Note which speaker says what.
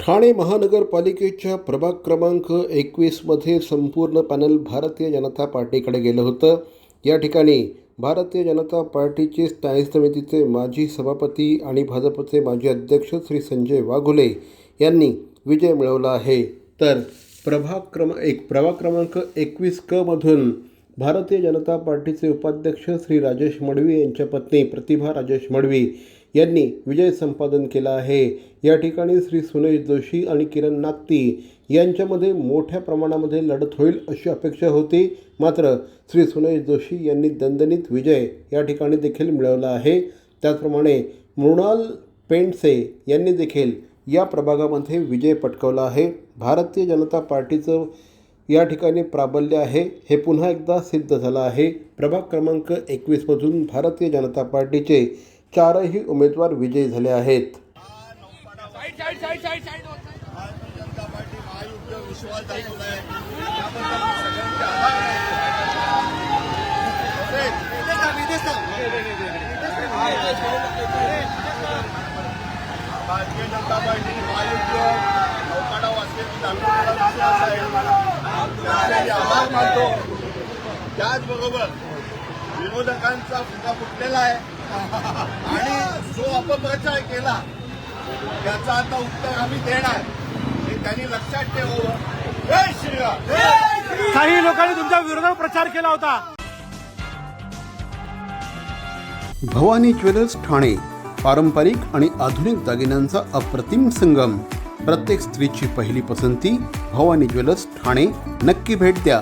Speaker 1: ठाणे महानगरपालिकेच्या प्रभाग क्रमांक एकवीसमध्ये संपूर्ण पॅनल भारतीय जनता पार्टीकडे गेलं होतं. या ठिकाणी भारतीय जनता पार्टीचे स्थायी समितीचे माजी सभापती आणि भाजपचे माजी अध्यक्ष श्री संजय वाघुले यांनी विजय मिळवला आहे. तर प्रभाग क्रम एक प्रभाग क्रमांक एकवीस क मधून भारतीय जनता पार्टीचे उपाध्यक्ष श्री राजेश मडवी यांच्या पत्नी प्रतिभा राजेश मडवी यांनी विजय संपादन केला आहे. या ठिकाणी श्री सुनेश जोशी आणि किरण नागती यांच्यामध्ये मोठ्या प्रमाणामध्ये लढत होईल अशी अपेक्षा होती. मात्र श्री सुनेश जोशी यांनी दणदणीत विजय या ठिकाणी देखील मिळवला आहे. त्याचप्रमाणे मृणाल पेंडसे यांनी देखील या प्रभागामध्ये विजय पटकवला आहे. भारतीय जनता पार्टीचं या ठिकाणी प्राबल्य आहे. हे पुन्हा एकदा सिद्ध झालं आहे. प्रभाग क्रमांक एकवीसमधून भारतीय जनता पार्टीचे चारही उमेदवार विजयी झाले आहेत.
Speaker 2: भारतीय जनता पार्टी पार्टीने महायुद्ध वाचलेली आभार मानतो त्याचबरोबर विरोधकांचा फुटा फुटलेला आहे. आणि जो अपप्रचार केला त्याचं आता उत्तर आम्ही देणार. हे त्यांनी लक्षात ठेवावं. जय श्रीराम.
Speaker 3: काही लोकांनी तुमच्या विरोधात प्रचार केला होता.
Speaker 1: भवानी ज्वेलर्स ठाणे पारंपरिक आणि आधुनिक दागिन्यांचा अप्रतिम संगम. प्रत्येक स्त्रीची पहिली पसंती भवानी ज्वेलर्स ठाणे. नक्की भेट द्या.